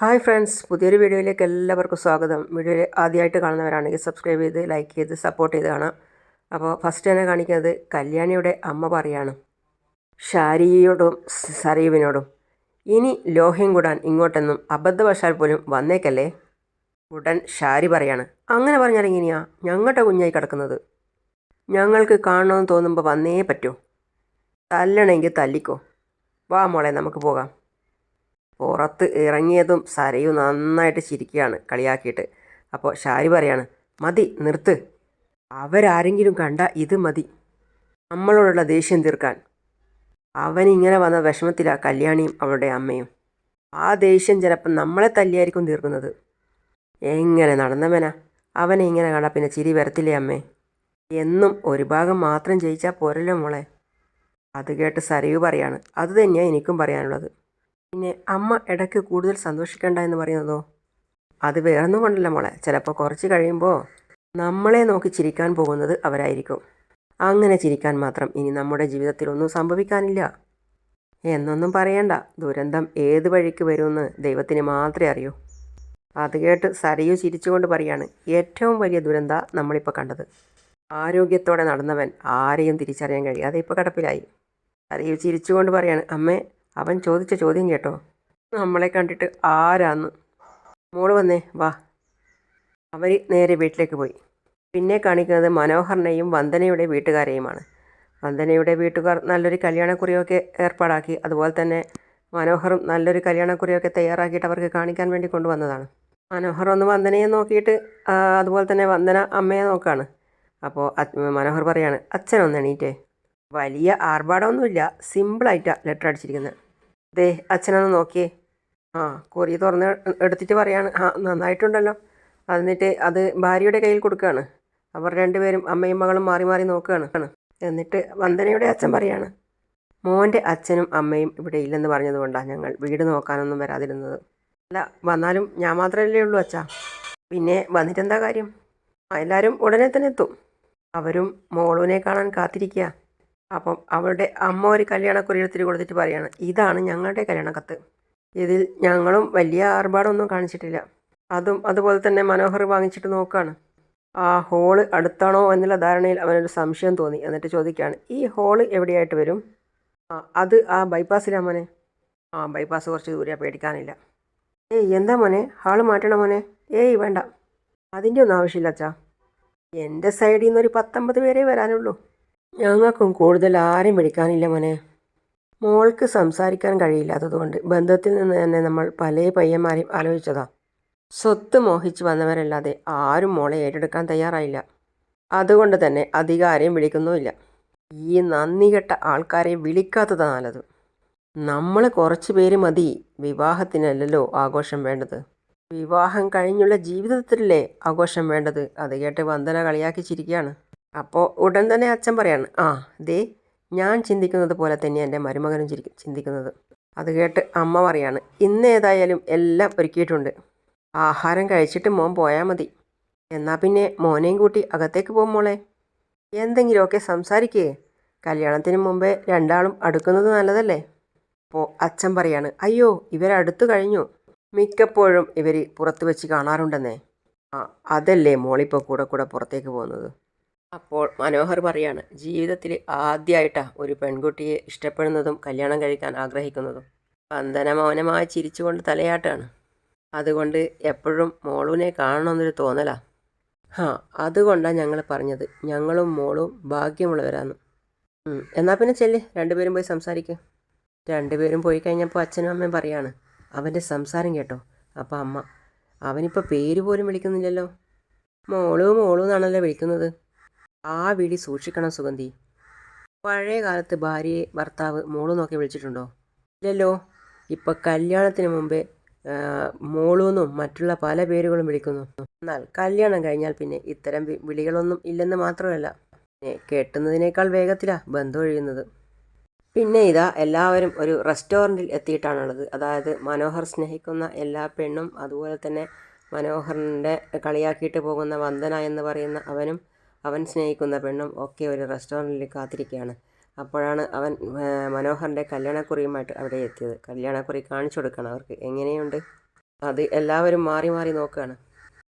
Hi friends പുതിയൊരു വീഡിയോയിലേക്ക് എല്ലാവർക്കും സ്വാഗതം. വീഡിയോ ആദ്യമായിട്ട് കാണുന്നവരാണെങ്കിൽ സബ്സ്ക്രൈബ് ചെയ്ത് ലൈക്ക് ചെയ്ത് സപ്പോർട്ട് ചെയ്ത് കാണാം. അപ്പോൾ ഫസ്റ്റ് തന്നെ കാണിക്കുന്നത് കല്യാണിയുടെ അമ്മ പറയാണ്. ഷാരിയോടും സരീവിനോടും. ഇനി ലോഹ്യം കൂടാൻ ഇങ്ങോട്ടെന്നും അബദ്ധവശാൽ പോലും വന്നേക്കല്ലേ? ഉടൻ ഷാരി പറയാണ്. അങ്ങനെ പറഞ്ഞാൽ ഇങ്ങനെയാ ഞങ്ങളുടെ കുഞ്ഞായി കിടക്കുന്നത്? ഞങ്ങൾക്ക് കാണണമെന്ന് തോന്നുമ്പോൾ വന്നേ പറ്റൂ. തല്ലണമെങ്കിൽ തല്ലിക്കോ. വാ മോളെ നമുക്ക് പോകാം. പുറത്ത് ഇറങ്ങിയതും സരയു നന്നായിട്ട് ചിരിക്കുകയാണ് കളിയാക്കിയിട്ട്. അപ്പോൾ ഷാരി പറയാണ് മതി നിർത്ത്. അവരാരെങ്കിലും കണ്ട ഇത് മതി. നമ്മളോടുള്ള ദേഷ്യം തീർക്കാൻ. അവനിങ്ങനെ വന്ന വിഷമത്തിലാണ് കല്യാണിയും അവളുടെ അമ്മയും. ആ ദേഷ്യം ചിലപ്പം നമ്മളെ തല്ലിയായിരിക്കും തീർക്കുന്നത്. എങ്ങനെ നടന്നവനാ? അവനെ ഇങ്ങനെ കണ്ട പിന്നെ ചിരി വരത്തില്ലേ അമ്മേ? എന്നും ഒരു ഭാഗം മാത്രം ജയിച്ചാൽ പോരല്ലോ മോളെ. അത് കേട്ട് സരയു പറയാണ് അത് തന്നെയാണ് എനിക്കും പറയാനുള്ളത്. പിന്നെ അമ്മ ഇടയ്ക്ക് കൂടുതൽ സന്തോഷിക്കണ്ട എന്ന് പറയുന്നതോ? അത് വേറൊന്നും കൊണ്ടല്ല മോളെ. ചിലപ്പോൾ കുറച്ച് കഴിയുമ്പോൾ നമ്മളെ നോക്കി ചിരിക്കാൻ പോകുന്നത് അവരായിരിക്കും. അങ്ങനെ ചിരിക്കാൻ മാത്രം ഇനി നമ്മുടെ ജീവിതത്തിൽ ഒന്നും സംഭവിക്കാനില്ല. എന്നൊന്നും പറയണ്ട. ദുരന്തം ഏത് വഴിക്ക് വരുമെന്ന് ദൈവത്തിന് മാത്രമേ അറിയൂ. അത് കേട്ട് സരയു ചിരിച്ചുകൊണ്ട് പറയാണ് ഏറ്റവും വലിയ ദുരന്ത നമ്മളിപ്പോൾ കണ്ടത്. ആരോഗ്യത്തോടെ നടന്നവൻ ആരെയും തിരിച്ചറിയാൻ കഴിയാതെ ഇപ്പോൾ കിടപ്പിലായി. സരയു ചിരിച്ചുകൊണ്ട് പറയാണ് അമ്മേ അവൻ ചോദിച്ച ചോദ്യം കേട്ടോ. നമ്മളെ കണ്ടിട്ട് ആരാന്ന്. മോൾ വന്നേ വാ. അവർ നേരെ വീട്ടിലേക്ക് പോയി. പിന്നെ കാണിക്കുന്നത് മനോഹറിനെയും വന്ദനയുടെ വീട്ടുകാരെയുമാണ്. വന്ദനയുടെ വീട്ടുകാർ നല്ലൊരു കല്യാണക്കുറിയൊക്കെ ഏർപ്പാടാക്കി അതുപോലെ തന്നെ മനോഹറും നല്ലൊരു കല്യാണക്കുറിയൊക്കെ തയ്യാറാക്കിയിട്ട് അവർക്ക് കാണിക്കാൻ വേണ്ടി കൊണ്ടുവന്നതാണ്. മനോഹർ ഒന്ന് വന്ദനയെ നോക്കിയിട്ട് അതുപോലെ തന്നെ വന്ദന അമ്മയെ നോക്കാണ്. അപ്പോൾ മനോഹർ പറയാണ് അച്ഛനൊന്ന് എണീറ്റേ. വലിയ ആർഭാടമൊന്നുമില്ല സിമ്പിളായിട്ടാണ് ലെറ്റർ അടിച്ചിരിക്കുന്നത്. ദേ അച്ഛനൊന്ന് നോക്കിയേ. ആ കൊറി തുറന്ന് എടുത്തിട്ട് പറയാണ്. ആ നന്നായിട്ടുണ്ടല്ലോ. എന്നിട്ട് അത് ഭാര്യയുടെ കയ്യിൽ കൊടുക്കുകയാണ് അവർ രണ്ടുപേരും അമ്മയും മകളും മാറി മാറി നോക്കുകയാണ്. എന്നിട്ട് വന്ദനയുടെ അച്ഛൻ പറയാണ് മോന്റെ അച്ഛനും അമ്മയും ഇവിടെ ഇല്ലെന്ന് പറഞ്ഞതുകൊണ്ടാണ് ഞങ്ങൾ വീട് നോക്കാനൊന്നും വരാതിരുന്നത്. അല്ല വന്നാലും ഞാൻ മാത്രമല്ലേ ഉള്ളൂ അച്ഛാ. പിന്നെ വന്നിട്ടെന്താ കാര്യം? എല്ലാവരും ഉടനെ തന്നെ എത്തും. അവരും മോളുവിനെ കാണാൻ കാത്തിരിക്കുക അപ്പം അവളുടെ അമ്മ ഒരു കല്യാണക്കുറി എടുത്തിട്ട് കൊടുത്തിട്ട് പറയാണ് ഇതാണ് ഞങ്ങളുടെ കല്യാണക്കത്ത്. ഇതിൽ ഞങ്ങളും വലിയ ആർഭാടമൊന്നും കാണിച്ചിട്ടില്ല. അതും അതുപോലെ തന്നെ മനോഹർ വാങ്ങിച്ചിട്ട് നോക്കുകയാണ് ആ ഹോൾ അടുത്താണോ എന്നുള്ള ധാരണയിൽ അവനൊരു സംശയം തോന്നി. എന്നിട്ട് ചോദിക്കുകയാണ് ഈ ഹോൾ എവിടെയായിട്ട് വരും? ആ അത് ആ ബൈപ്പാസിലാ മോനെ. ആ ബൈപ്പാസ് കുറച്ച് ദൂരെയാണ് പേടിക്കാനില്ല. ഏയ് എന്താ മോനെ? ഹാൾ മാറ്റണം മോനെ? ഏയ് വേണ്ട. അതിന്റെ ഒന്നും ആവശ്യമില്ല അച്ഛാ. എന്റെ സൈഡിൽ നിന്നൊരു പത്തൊമ്പത് പേരേ വരാനുള്ളൂ. ഞങ്ങൾക്കും കൂടുതൽ ആരെയും വിളിക്കാനില്ല മോനെ. മോൾക്ക് സംസാരിക്കാൻ കഴിയില്ലാത്തതുകൊണ്ട് ബന്ധത്തിൽ നിന്ന് തന്നെ നമ്മൾ പല പയ്യന്മാരെയും ആലോചിച്ചതാ. സ്വത്ത് മോഹിച്ച് വന്നവരല്ലാതെ ആരും മോളെ ഏറ്റെടുക്കാൻ തയ്യാറായില്ല. അതുകൊണ്ട് തന്നെ അധികാരം വിളിക്കുന്നുമില്ല. ഈ നന്ദി കെട്ട ആൾക്കാരെ വിളിക്കാത്തതാണ് നല്ലത്. നമ്മൾ കുറച്ച് പേര് മതി. വിവാഹത്തിനല്ലല്ലോ ആഘോഷം വേണ്ടത്. വിവാഹം കഴിഞ്ഞുള്ള ജീവിതത്തിലല്ലേ ആഘോഷം വേണ്ടത്? അത് കേട്ട് വന്ദന കളിയാക്കി ചിരിക്കുകയാണ്. അപ്പോൾ ഉടൻ തന്നെ അച്ഛൻ പറയാണ് ആ ദേ ഞാൻ ചിന്തിക്കുന്നത് പോലെ തന്നെ എന്റെ മരുമകനും ചിന്തിക്കുന്നത്. അത് കേട്ട് അമ്മ പറയാണ് ഇന്ന് ഏതായാലും എല്ലാം ഒരുക്കിയിട്ടുണ്ട്. ആഹാരം കഴിച്ചിട്ട് മോൻ പോയാൽ മതി. എന്നാൽ പിന്നെ മോനെയും കൂട്ടി അകത്തേക്ക് പോകും മോളെ. എന്തെങ്കിലുമൊക്കെ സംസാരിക്കേ. കല്യാണത്തിന് മുമ്പേ രണ്ടാളും അടുക്കുന്നത് നല്ലതല്ലേ? അപ്പോൾ അച്ഛൻ പറയാണ് അയ്യോ ഇവരടുത്തു കഴിഞ്ഞു. മിക്കപ്പോഴും ഇവർ പുറത്ത് വെച്ച് കാണാറുണ്ടെന്നേ. ആ അതല്ലേ മോളിപ്പോൾ കൂടെ കൂടെ പുറത്തേക്ക് പോകുന്നത്? അപ്പോൾ മനോഹർ പറയാണ് ജീവിതത്തിൽ ആദ്യമായിട്ടാണ് ഒരു പെൺകുട്ടിയെ ഇഷ്ടപ്പെടുന്നതും കല്യാണം കഴിക്കാൻ ആഗ്രഹിക്കുന്നതും. വന്ദന മൗനമായി ചിരിച്ചുകൊണ്ട് തലയാട്ടാണ്. അതുകൊണ്ട് എപ്പോഴും മോളുവിനെ കാണണമെന്നൊരു തോന്നലാ. ഹാ അതുകൊണ്ടാണ് ഞങ്ങൾ പറഞ്ഞത്. ഞങ്ങളും മോളും ഭാഗ്യമുള്ളവരാന്ന്. എന്നാൽ പിന്നെ ചെല്ലേ. രണ്ടുപേരും പോയി സംസാരിക്കുക രണ്ടുപേരും പോയി കഴിഞ്ഞപ്പോൾ അച്ഛനും അമ്മയും പറയാണ് അവന്റെ സംസാരം കേട്ടോ. അപ്പോൾ അമ്മ അവനിപ്പോൾ പേര് പോലും വിളിക്കുന്നില്ലല്ലോ. മോളു മോളു എന്നാണല്ലോ വിളിക്കുന്നത്. ആ വിളി സൂക്ഷിക്കണം സുഗന്ധി. പഴയ കാലത്ത് ഭാര്യയെ ഭർത്താവ് മോൾ നോക്കി വിളിച്ചിട്ടുണ്ടോ? ഇല്ലല്ലോ. ഇപ്പം കല്യാണത്തിന് മുമ്പേ മോളൂന്നും മറ്റുള്ള പല പേരുകളും വിളിക്കുന്നു. എന്നാൽ കല്യാണം കഴിഞ്ഞാൽ പിന്നെ ഇത്തരം വിളികളൊന്നും ഇല്ലെന്ന് മാത്രമല്ല പിന്നെ കെട്ടുന്നതിനേക്കാൾ വേഗത്തിലാണ് ബന്ധം ഒഴിയുന്നത്. പിന്നെ ഇതാ എല്ലാവരും ഒരു റെസ്റ്റോറന്റിൽ എത്തിയിട്ടാണുള്ളത്. അതായത് മനോഹർ സ്നേഹിക്കുന്ന എല്ലാ പെണ്ണും അതുപോലെ തന്നെ മനോഹറിന്റെ കളിയാക്കിയിട്ട് പോകുന്ന വന്ദന എന്ന് പറയുന്ന അവനും അവൻ സ്നേഹിക്കുന്ന പെണ്ണും ഒക്കെ ഒരു റെസ്റ്റോറന്റിൽ കാത്തിരിക്കുകയാണ്. അപ്പോഴാണ് അവൻ മനോഹറിന്റെ കല്യാണക്കുറിയുമായിട്ട് അവിടെ എത്തിയത്. കല്യാണക്കുറി കാണിച്ചു കൊടുക്കണം. അവർക്ക് എങ്ങനെയുണ്ട്? അത് എല്ലാവരും മാറി മാറി നോക്കുകയാണ്.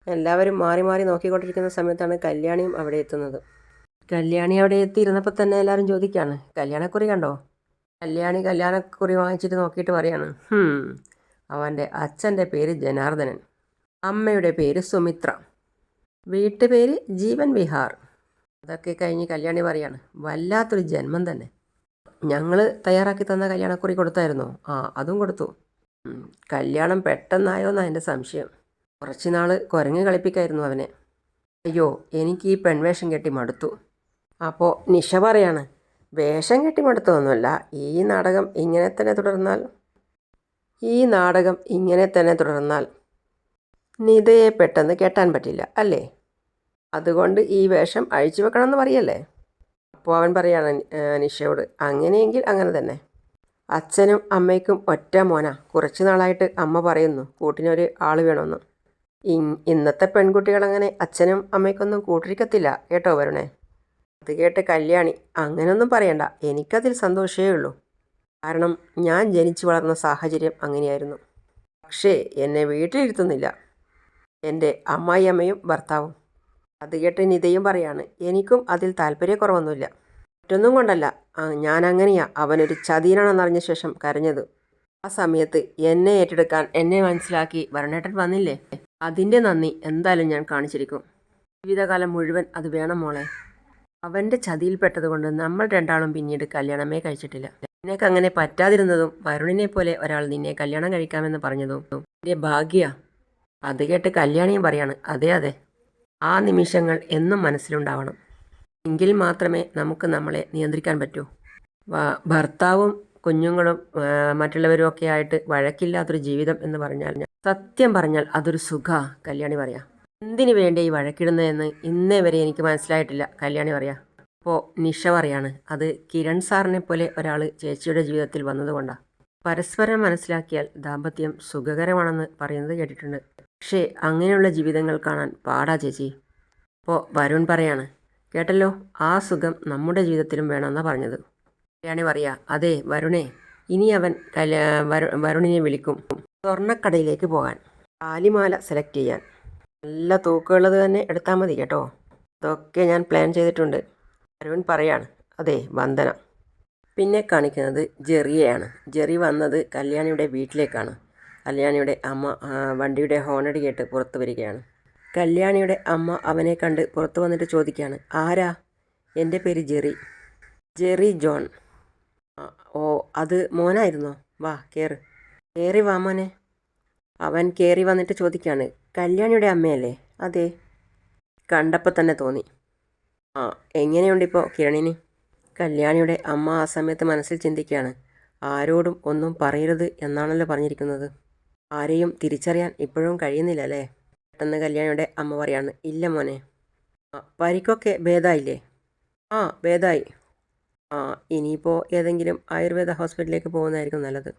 എല്ലാവരും മാറി മാറി നോക്കിക്കൊണ്ടിരിക്കുന്ന സമയത്താണ് കല്യാണിയും അവിടെ എത്തുന്നത്. കല്യാണി അവിടെ എത്തിയിരുന്നപ്പോൾ തന്നെ എല്ലാവരും ചോദിക്കുകയാണ് കല്യാണക്കുറി കണ്ടോ? കല്യാണി കല്യാണക്കുറി വാങ്ങിച്ചിട്ട് നോക്കിയിട്ട് പറയാണ് "ഹും, അവന്റെ അച്ഛന്റെ പേര് ജനാർദ്ദനൻ അമ്മയുടെ പേര് സുമിത്ര. വീട്ടുപേര് ജീവൻ വിഹാർ. അതൊക്കെ കഴിഞ്ഞ് കല്യാണി പറയാണ് വല്ലാത്തൊരു ജന്മം തന്നെ. ഞങ്ങൾ തയ്യാറാക്കി തന്ന കല്യാണക്കുറി കൊടുത്തായിരുന്നു? ആ അതും കൊടുത്തു. കല്യാണം പെട്ടെന്നായോ എന്നാണ് എന്റെ സംശയം. കുറച്ച് നാൾ കുരങ്ങ് കളിപ്പിക്കായിരുന്നു അവനെ. അയ്യോ എനിക്ക് ഈ പെൺവേഷം കെട്ടി മടുത്തു. അപ്പോൾ നിഷ പറയാണ് വേഷം കെട്ടി മടുത്തൊന്നുമല്ല ഈ നാടകം ഇങ്ങനെ തന്നെ തുടർന്നാൽ? ഈ നാടകം ഇങ്ങനെ തന്നെ തുടർന്നാൽ. നിതയെ പെട്ടെന്ന് കെട്ടാൻ പറ്റില്ല അല്ലേ? അതുകൊണ്ട് ഈ വേഷം അഴിച്ചു വെക്കണം എന്ന് പറയല്ലേ? അപ്പോൾ അവൻ പറയാണ് അനീഷയോട് അങ്ങനെയെങ്കിൽ അങ്ങനെ തന്നെ. അച്ഛനും അമ്മയ്ക്കും ഒറ്റ മോന. കുറച്ച് നാളായിട്ട് അമ്മ പറയുന്നു കൂട്ടിനൊരു ആൾ വേണമെന്ന്. ഇ ഇന്നത്തെ പെൺകുട്ടികളങ്ങനെ അച്ഛനും അമ്മയ്ക്കൊന്നും കൂട്ടിരിക്കത്തില്ല കേട്ടോ വരുണേ? അത് കേട്ട് കല്യാണി അങ്ങനെയൊന്നും പറയണ്ട. എനിക്കതിൽ സന്തോഷമേ ഉള്ളൂ. കാരണം ഞാൻ ജനിച്ചു വളർന്ന സാഹചര്യം അങ്ങനെയായിരുന്നു. പക്ഷേ എന്നെ വീട്ടിലിരുത്തുന്നില്ല. എന്റെ അമ്മായിയമ്മയും ഭർത്താവും അത് കേട്ട് നിതയും പറയാണ് എനിക്കും അതിൽ താല്പര്യക്കുറവൊന്നുമില്ല. മറ്റൊന്നും കൊണ്ടല്ല. ഞാൻ അങ്ങനെയാ അവനൊരു ചതിയനാണെന്നറിഞ്ഞ ശേഷം കരഞ്ഞത്. ആ സമയത്ത് എന്നെ ഏറ്റെടുക്കാൻ എന്നെ മനസ്സിലാക്കി വരണേട്ടൻ വന്നില്ലേ? അതിന്റെ നന്ദി എന്തായാലും ഞാൻ കാണിച്ചിരിക്കും. ജീവിതകാലം മുഴുവൻ അത് വേണം മോളെ. അവന്റെ ചതിയിൽപ്പെട്ടതുകൊണ്ട് നമ്മൾ രണ്ടാളും പിന്നീട് കല്യാണമേ കഴിച്ചിട്ടില്ല. നിനക്ക് അങ്ങനെ പറ്റാതിരുന്നതും വരുണിനെ പോലെ ഒരാൾ നിന്നെ കല്യാണം കഴിക്കാമെന്ന് പറഞ്ഞതും എന്റെ ഭാഗ്യ. അത് കേട്ട് കല്യാണിയും പറയാണ് അതെ അതെ. ആ നിമിഷങ്ങൾ എന്നും മനസ്സിലുണ്ടാവണം. എങ്കിൽ മാത്രമേ നമുക്ക് നമ്മളെ നിയന്ത്രിക്കാൻ പറ്റൂ. ഭർത്താവും കുഞ്ഞുങ്ങളും മറ്റുള്ളവരും ഒക്കെ ആയിട്ട് വഴക്കില്ലാത്തൊരു ജീവിതം എന്ന് പറഞ്ഞാൽ സത്യം പറഞ്ഞാൽ അതൊരു സുഖ കല്യാണി പറയാം. എന്തിനു വേണ്ടി ഈ വഴക്കിടുന്നതെന്ന് ഇന്നേ വരെ എനിക്ക് മനസ്സിലായിട്ടില്ല കല്യാണി പറയാ. അപ്പോൾ നിഷ പറയാണ് അത് കിരൺ സാറിനെ പോലെ ഒരാൾ ചേച്ചിയുടെ ജീവിതത്തിൽ വന്നതുകൊണ്ടാണ് പരസ്പരം മനസ്സിലാക്കിയാൽ ദാമ്പത്യം സുഖകരമാണെന്ന് പറയുന്നത് കേട്ടിട്ടുണ്ട്. പക്ഷേ അങ്ങനെയുള്ള ജീവിതങ്ങൾ കാണാൻ പാടാ ചേച്ചി. അപ്പോൾ വരുൺ പറയാണ്. കേട്ടല്ലോ? ആ സുഖം നമ്മുടെ ജീവിതത്തിലും വേണമെന്നാണ് പറഞ്ഞത്. കല്യാണി പറയാ അതെ വരുണേ ഇനി അവൻ കല്യാ വരു- വരുണിനെ വിളിക്കും. സ്വർണക്കടയിലേക്ക് പോകാൻ. താലിമാല സെലക്ട് ചെയ്യാൻ. നല്ല തൂക്കമുള്ളത് തന്നെ എടുത്താൽ മതി കേട്ടോ. ഇതൊക്കെ ഞാൻ പ്ലാൻ ചെയ്തിട്ടുണ്ട്. വരുൺ പറയാണ് അതെ വന്ദന. പിന്നെ കാണിക്കുന്നത് ജെറിയെയാണ്. ജെറി വന്നത് കല്യാണിയുടെ വീട്ടിലേക്കാണ്. കല്യാണിയുടെ അമ്മ വണ്ടിയുടെ ഹോണടി കേട്ട് പുറത്തു വരികയാണ്. കല്യാണിയുടെ അമ്മ അവനെ കണ്ട് പുറത്തു വന്നിട്ട് ചോദിക്കുകയാണ് ആരാ? എന്റെ പേര് ജെറി. Jerry John. ഓ അത് മോനായിരുന്നോ? വാ കയറ് കയറി വാ മോനെ. അവൻ കയറി വന്നിട്ട് ചോദിക്കുകയാണ് കല്യാണിയുടെ അമ്മയല്ലേ? അതെ. കണ്ടപ്പോൾ തന്നെ തോന്നി. ആ എങ്ങനെയുണ്ടിപ്പോൾ കിരണിന്? കല്യാണിയുടെ അമ്മ ആ സമയത്ത് മനസ്സിൽ ചിന്തിക്കുകയാണ് ആരോടും ഒന്നും പറയരുത് എന്നാണല്ലോ പറഞ്ഞിരിക്കുന്നത്. ആരെയും തിരിച്ചറിയാൻ ഇപ്പോഴും കഴിയുന്നില്ല അല്ലേ പെട്ടെന്ന് കല്യാണിയുടെ അമ്മ പറയാണ് ഇല്ല മോനെ. ആ പരിക്കൊക്കെ ഭേദമായില്ലേ ആ ഭേദമായി ആ ഇനിയിപ്പോൾ ഏതെങ്കിലും ആയുർവേദ ഹോസ്പിറ്റലിലേക്ക് പോകുന്നതായിരിക്കും നല്ലത്.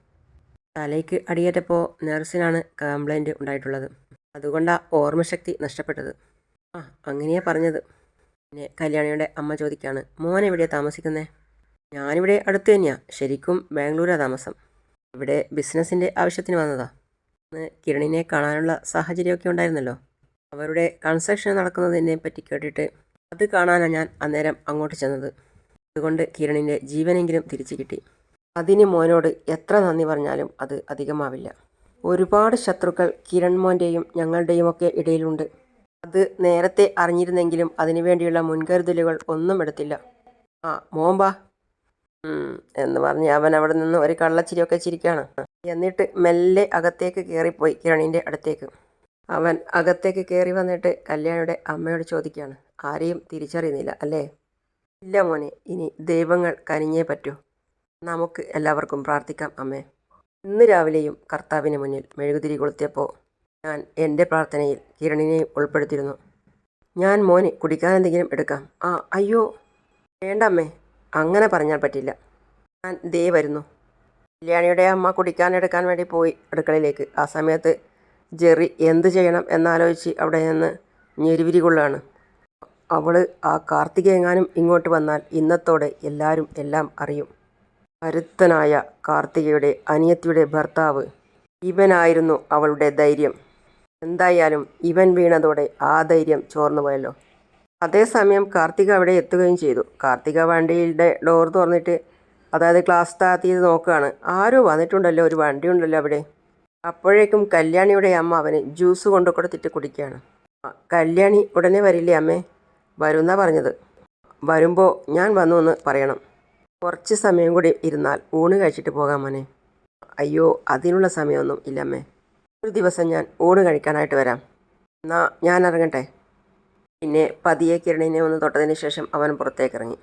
തലയ്ക്ക് അടിയേറ്റപ്പോൾ നഴ്സിനാണ് കംപ്ലൈന്റ് ഉണ്ടായിട്ടുള്ളത്. അതുകൊണ്ടാണ് ഓർമ്മശക്തി നഷ്ടപ്പെട്ടത്. ആ അങ്ങനെയാ പറഞ്ഞത്. പിന്നെ കല്യാണിയുടെ അമ്മ ചോദിക്കുകയാണ് മോൻ എവിടെയാണ് താമസിക്കുന്നത് ഞാനിവിടെ അടുത്ത് തന്നെയാണ് ശരിക്കും ബാംഗ്ലൂരാണ് താമസം. ഇവിടെ ബിസിനസ്സിന്റെ ആവശ്യത്തിന് വന്നതാ. ഇന്ന് കിരണിനെ കാണാനുള്ള സാഹചര്യമൊക്കെ ഉണ്ടായിരുന്നല്ലോ. അവരുടെ കൺസ്ട്രക്ഷൻ നടക്കുന്നതിനെ പറ്റി കേട്ടിട്ട് അത് കാണാനാണ് ഞാൻ അന്നേരം അങ്ങോട്ട് ചെന്നത്. അതുകൊണ്ട് കിരണിന്റെ ജീവനെങ്കിലും തിരിച്ചു കിട്ടി. അതിന് മോനോട് എത്ര നന്ദി പറഞ്ഞാലും അത് അധികമാവില്ല. ഒരുപാട് ശത്രുക്കൾ കിരൺ മോന്റെയും ഞങ്ങളുടെയും ഒക്കെ ഇടയിലുണ്ട്. അത് നേരത്തെ അറിഞ്ഞിരുന്നെങ്കിലും അതിനുവേണ്ടിയുള്ള മുൻകരുതലുകൾ ഒന്നും എടുത്തില്ല. ആ മോമ്പാ എന്ന് പറഞ്ഞ് അവൻ അവിടെ നിന്ന് ഒരു കള്ളച്ചിരിയൊക്കെ ചിരിക്കുകയാണ്. എന്നിട്ട് മെല്ലെ അകത്തേക്ക് കയറിപ്പോയി കിരണിന്റെ അടുത്തേക്ക്. അവൻ അകത്തേക്ക് കയറി വന്നിട്ട് കല്യാണിയുടെ അമ്മയോട് ചോദിക്കുകയാണ് ആരെയും തിരിച്ചറിയുന്നില്ല അല്ലേ? ഇല്ല മോനെ ഇനി ദൈവങ്ങൾ കനിഞ്ഞേ പറ്റൂ. നമുക്ക് എല്ലാവർക്കും പ്രാർത്ഥിക്കാം അമ്മേ. ഇന്ന് രാവിലെയും കർത്താവിന് മുന്നിൽ മെഴുകുതിരി കൊളുത്തിയപ്പോൾ ഞാൻ എന്റെ പ്രാർത്ഥനയിൽ കിരണിനെയും ഉൾപ്പെടുത്തിയിരുന്നു. ഞാൻ മോനെ കുടിക്കാൻ എന്തെങ്കിലും എടുക്കാം. ആ അയ്യോ വേണ്ട അമ്മേ. അങ്ങനെ പറഞ്ഞാൽ പറ്റില്ല. ഞാൻ ദേ വരുന്നു. കല്യാണിയുടെ അമ്മ കുടിക്കാൻ എടുക്കാൻ വേണ്ടി പോയി അടുക്കളയിലേക്ക്. ആ സമയത്ത് ജെറി എന്ത് ചെയ്യണം എന്നാലോചിച്ച് അവിടെ നിന്ന് ഞെരുവിരി കൊള്ളാണ് അവൾ ആ കാർത്തിക എങ്ങാനും ഇങ്ങോട്ട് വന്നാൽ ഇന്നത്തോടെ എല്ലാവരും എല്ലാം അറിയും. കരുത്തനായ കാർത്തികയുടെ അനിയത്തിയുടെ ഭർത്താവ് ഇവനായിരുന്നു അവളുടെ ധൈര്യം. എന്തായാലും ഇവൻ വീണതോടെ ആ ധൈര്യം ചോർന്നു പോയല്ലോ. അതേസമയം കാർത്തിക അവിടെ എത്തുകയും ചെയ്തു. കാർത്തിക വണ്ടിയുടെ ഡോർ തുറന്നിട്ട് അതായത് ക്ലാസ് താത്തി നോക്കുകയാണ് ആരോ വന്നിട്ടുണ്ടല്ലോ ഒരു വണ്ടി ഉണ്ടല്ലോ അവിടെ. അപ്പോഴേക്കും കല്യാണിയുടെ അമ്മ അവന് ജ്യൂസ് കൊണ്ടു കൊടുത്തിട്ട് കുടിക്കുകയാണ് "ആ, കല്യാണി ഉടനെ വരില്ലേ അമ്മേ? വരുന്നാ പറഞ്ഞത്. വരുമ്പോൾ ഞാൻ വന്നു എന്ന് പറയണം. കുറച്ച് സമയം കൂടി ഇരുന്നാൽ ഊണ് കഴിച്ചിട്ട് പോകാം മോനെ. അയ്യോ അതിനുള്ള സമയമൊന്നും ഇല്ലമ്മേ ഒരു ദിവസം ഞാൻ ഊണ് കഴിക്കാനായിട്ട് വരാം. എന്നാ ഞാൻ ഇറങ്ങട്ടെ. പിന്നെ പതിയെ കിരണിനെ ഒന്ന് തൊട്ടതിന് ശേഷം അവൻ പുറത്തേക്ക് ഇറങ്ങി.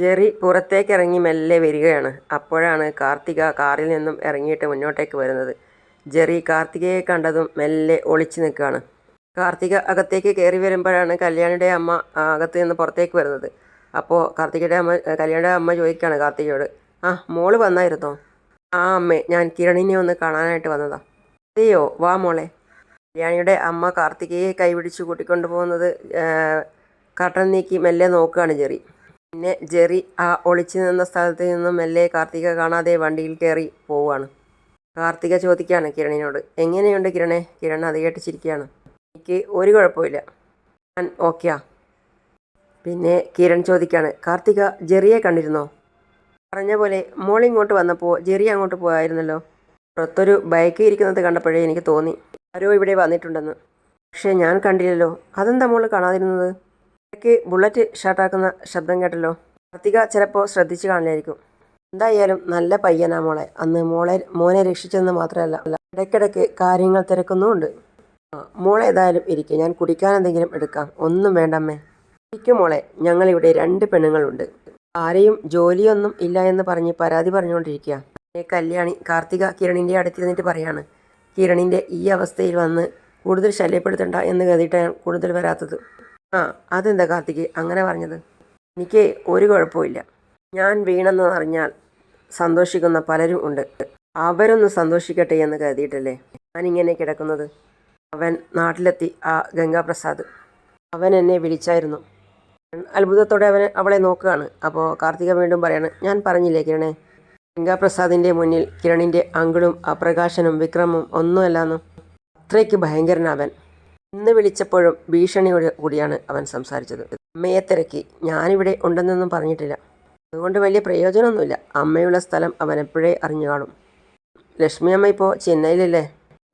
ജെറി പുറത്തേക്ക് ഇറങ്ങി മെല്ലെ വരികയാണ്. അപ്പോഴാണ് കാർത്തിക കാറിൽ നിന്നും ഇറങ്ങിയിട്ട് മുന്നോട്ടേക്ക് വരുന്നത്. ജെറി കാർത്തികയെ കണ്ടതും മെല്ലെ ഒളിച്ചു നിൽക്കുകയാണ്. കാർത്തിക അകത്തേക്ക് കയറി വരുമ്പോഴാണ് കല്യാണിയുടെ അമ്മ അകത്ത് നിന്ന് പുറത്തേക്ക് വരുന്നത്. അപ്പോൾ കാർത്തികയുടെ അമ്മ കല്യാണിയുടെ അമ്മ ചോദിക്കുകയാണ് കാർത്തികയോട് ആ മോൾ വന്നായിരുന്നോ? ആ അമ്മേ ഞാൻ കിരണിനെ ഒന്ന് കാണാനായിട്ട് വന്നതാ. അതെയോ വാ മോളെ. കല്യാണിയുടെ അമ്മ കാർത്തികയെ കൈപിടിച്ച് കൂട്ടിക്കൊണ്ടു പോകുന്നത് കട്ടൻ നീക്കി മെല്ലെ നോക്കുകയാണ് ജെറി. പിന്നെ ജെറി ആ ഒളിച്ചു നിന്ന സ്ഥലത്ത് നിന്നും മെല്ലെ കാർത്തിക കാണാതെ വണ്ടിയിൽ കയറി പോവുകയാണ്. കാർത്തിക ചോദിക്കുകയാണ് കിരണിനോട് എങ്ങനെയുണ്ട് കിരണേ? കിരൺ അത് കേട്ട് ചിരിക്കുകയാണ് എനിക്ക് ഒരു കുഴപ്പമില്ല ഞാൻ ഓക്കെയാ. പിന്നെ കിരൺ ചോദിക്കുകയാണ് കാർത്തിക ജെറിയെ കണ്ടിരുന്നോ? പറഞ്ഞ പോലെ മോൾ ഇങ്ങോട്ട് വന്നപ്പോൾ ജെറി അങ്ങോട്ട് പോയായിരുന്നല്ലോ. പുറത്തൊരു ബൈക്ക് ഇരിക്കുന്നത് കണ്ടപ്പോഴേ എനിക്ക് തോന്നി ആരോ ഇവിടെ വന്നിട്ടുണ്ടെന്ന്. പക്ഷേ ഞാൻ കണ്ടില്ലല്ലോ. അതെന്താ മോൾ കാണാതിരുന്നത്? ഇടയ്ക്ക് ബുള്ളറ്റ് ഷാർട്ടാക്കുന്ന ശബ്ദം കേട്ടല്ലോ. കാർത്തിക ചിലപ്പോൾ ശ്രദ്ധിച്ചു കാണില്ലായിരിക്കും എന്തായാലും നല്ല പയ്യനാ മോളെ. അന്ന് മോളെ മോനെ രക്ഷിച്ചെന്ന് മാത്രമല്ല ഇടയ്ക്കിടയ്ക്ക് കാര്യങ്ങൾ തിരക്കുന്നുമുണ്ട്. മോളെ ഏതായാലും ഇരിക്കും. ഞാൻ കുടിക്കാൻ എന്തെങ്കിലും എടുക്കാം. ഒന്നും വേണ്ടമ്മേ. ഇരിക്കും മോളെ. ഞങ്ങളിവിടെ രണ്ട് പെണ്ണുങ്ങളുണ്ട്. ആരെയും ജോലിയൊന്നും ഇല്ല എന്ന് പറഞ്ഞ് പരാതി പറഞ്ഞുകൊണ്ടിരിക്കുക പിന്നെ കല്യാണി കാർത്തിക കിരണിന്റെ അടുത്തിരുന്നിട്ട് പറയാണ്. കിരണിന്റെ ഈ അവസ്ഥയിൽ വന്ന് കൂടുതൽ ശല്യപ്പെടുത്തണ്ട എന്ന് കരുതിയിട്ടാണ് കൂടുതൽ വരാത്തത്. ആ അതെന്താ കാർത്തിക്? അങ്ങനെ പറഞ്ഞത്. എനിക്ക് ഒരു കുഴപ്പമില്ല ഞാൻ വീണെന്ന് അറിഞ്ഞാൽ സന്തോഷിക്കുന്ന പലരും ഉണ്ട്. അവരൊന്ന് സന്തോഷിക്കട്ടെ എന്ന് കരുതിയിട്ടല്ലേ ഞാനിങ്ങനെ കിടക്കുന്നത്? അവൻ നാട്ടിലെത്തി ആ ഗംഗാപ്രസാദ്. അവൻ എന്നെ വിളിച്ചായിരുന്നു. അത്ഭുതത്തോടെ അവൻ അവളെ നോക്കുകയാണ്. അപ്പോൾ കാർത്തിക വീണ്ടും പറയാണ് ഞാൻ പറഞ്ഞില്ലേ കിരണേ? ഗംഗാപ്രസാദിന്റെ മുന്നിൽ കിരണിന്റെ അങ്കിളും അപ്രകാശനും വിക്രമും ഒന്നുമല്ലാന്നും. അത്രയ്ക്ക് ഭയങ്കരനവൻ ഇന്ന് വിളിച്ചപ്പോഴും ഭീഷണിയോട് കൂടിയാണ് അവൻ സംസാരിച്ചത്. അമ്മയെ തിരക്കി. ഞാനിവിടെ ഉണ്ടെന്നൊന്നും പറഞ്ഞിട്ടില്ല. അതുകൊണ്ട് വലിയ പ്രയോജനമൊന്നുമില്ല. അമ്മയുള്ള സ്ഥലം അവൻ എപ്പോഴേ അറിഞ്ഞു കാണും. ലക്ഷ്മി അമ്മ ഇപ്പോൾ ചെന്നൈയിലല്ലേ?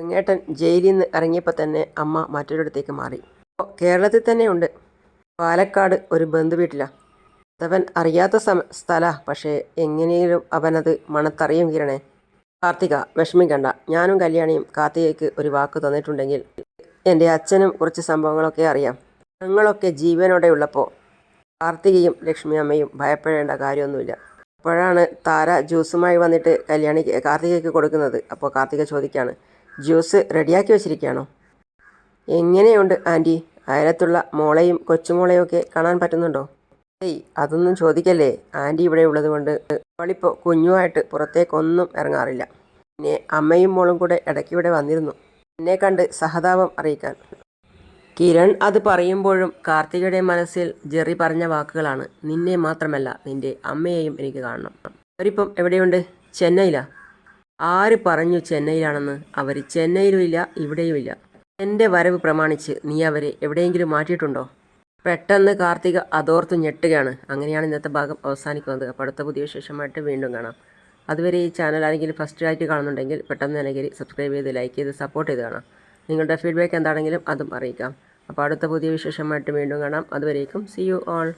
ചെങ്ങേട്ടൻ ജയിലിൽ നിന്ന് ഇറങ്ങിയപ്പോൾ തന്നെ അമ്മ മറ്റൊരിടത്തേക്ക് മാറി. ഇപ്പോൾ കേരളത്തിൽ തന്നെ ഉണ്ട്. പാലക്കാട് ഒരു ബന്ധുവീട്ടിലാണ് അതവൻ അറിയാത്ത സമ സ്ഥല. പക്ഷേ എങ്ങനെയും അവനത് മണത്തറിയും കിരണേ. കാർത്തിക വിഷമിക്കണ്ട. ഞാനും കല്യാണിയും കാർത്തികയ്ക്ക് ഒരു വാക്ക് തന്നിട്ടുണ്ടെങ്കിൽ എന്റെ അച്ഛനും കുറച്ച് സംഭവങ്ങളൊക്കെ അറിയാം. ഞങ്ങളൊക്കെ ജീവനോടെ ഉള്ളപ്പോൾ കാർത്തികയും ലക്ഷ്മി അമ്മയും ഭയപ്പെടേണ്ട കാര്യമൊന്നുമില്ല. അപ്പോഴാണ് താര ജ്യൂസുമായി വന്നിട്ട് കല്യാണി കാർത്തികയ്ക്ക് കൊടുക്കുന്നത്. അപ്പോൾ കാർത്തിക ചോദിക്കുകയാണ് ജ്യൂസ് റെഡിയാക്കി വെച്ചിരിക്കുകയാണോ? എങ്ങനെയുണ്ട് ആന്റി? അയലത്തുള്ള മോളയും കൊച്ചുമോളെയും ഒക്കെ കാണാൻ പറ്റുന്നുണ്ടോ? ഏയ് അതൊന്നും ചോദിക്കല്ലേ. ആന്റി ഇവിടെ ഉള്ളത് കൊണ്ട് അവളിപ്പോൾ കുഞ്ഞുമായിട്ട് പുറത്തേക്കൊന്നും ഇറങ്ങാറില്ല. പിന്നെ അമ്മയും മോളും കൂടെ ഇടയ്ക്ക് ഇവിടെ വന്നിരുന്നു. എന്നെ കണ്ട് സഹതാപം അറിയിക്കാൻ. കിരൺ അത് പറയുമ്പോഴും കാർത്തികയുടെ മനസ്സിൽ ജെറി പറഞ്ഞ വാക്കുകളാണ്. നിന്നെ മാത്രമല്ല നിന്റെ അമ്മയെയും എനിക്ക് കാണണം. അവരിപ്പം എവിടെയുണ്ട്? ചെന്നൈയിലാ? ആര് പറഞ്ഞു ചെന്നൈയിലാണെന്ന്? അവർ ചെന്നൈയിലും ഇല്ല ഇവിടെയും ഇല്ല. എന്റെ വരവ് പ്രമാണിച്ച് നീ അവരെ എവിടെയെങ്കിലും മാറ്റിയിട്ടുണ്ടോ? പെട്ടെന്ന് കാർത്തിക അതോർത്ത് ഞെട്ടുകയാണ്. അങ്ങനെയാണ് ഇന്നത്തെ ഭാഗം അവസാനിക്കുന്നത്. അപ്പോൾ അടുത്ത പുതിയ വിശേഷമായിട്ട് വീണ്ടും കാണാം. അതുവരെ ഈ ചാനൽ ആരെങ്കിലും ഫസ്റ്റ് ആയിട്ട് കാണുന്നുണ്ടെങ്കിൽ പെട്ടെന്ന് തന്നെ സബ്സ്ക്രൈബ് ചെയ്ത് ലൈക്ക് ചെയ്ത് സപ്പോർട്ട് ചെയ്ത് കാണാം. നിങ്ങളുടെ ഫീഡ്ബാക്ക് എന്താണെങ്കിലും അതും അറിയിക്കാം. അപ്പോൾ അടുത്ത പുതിയ വിശേഷമായിട്ട് വീണ്ടും കാണാം. അതുവരേക്കും സി യു ഓൾ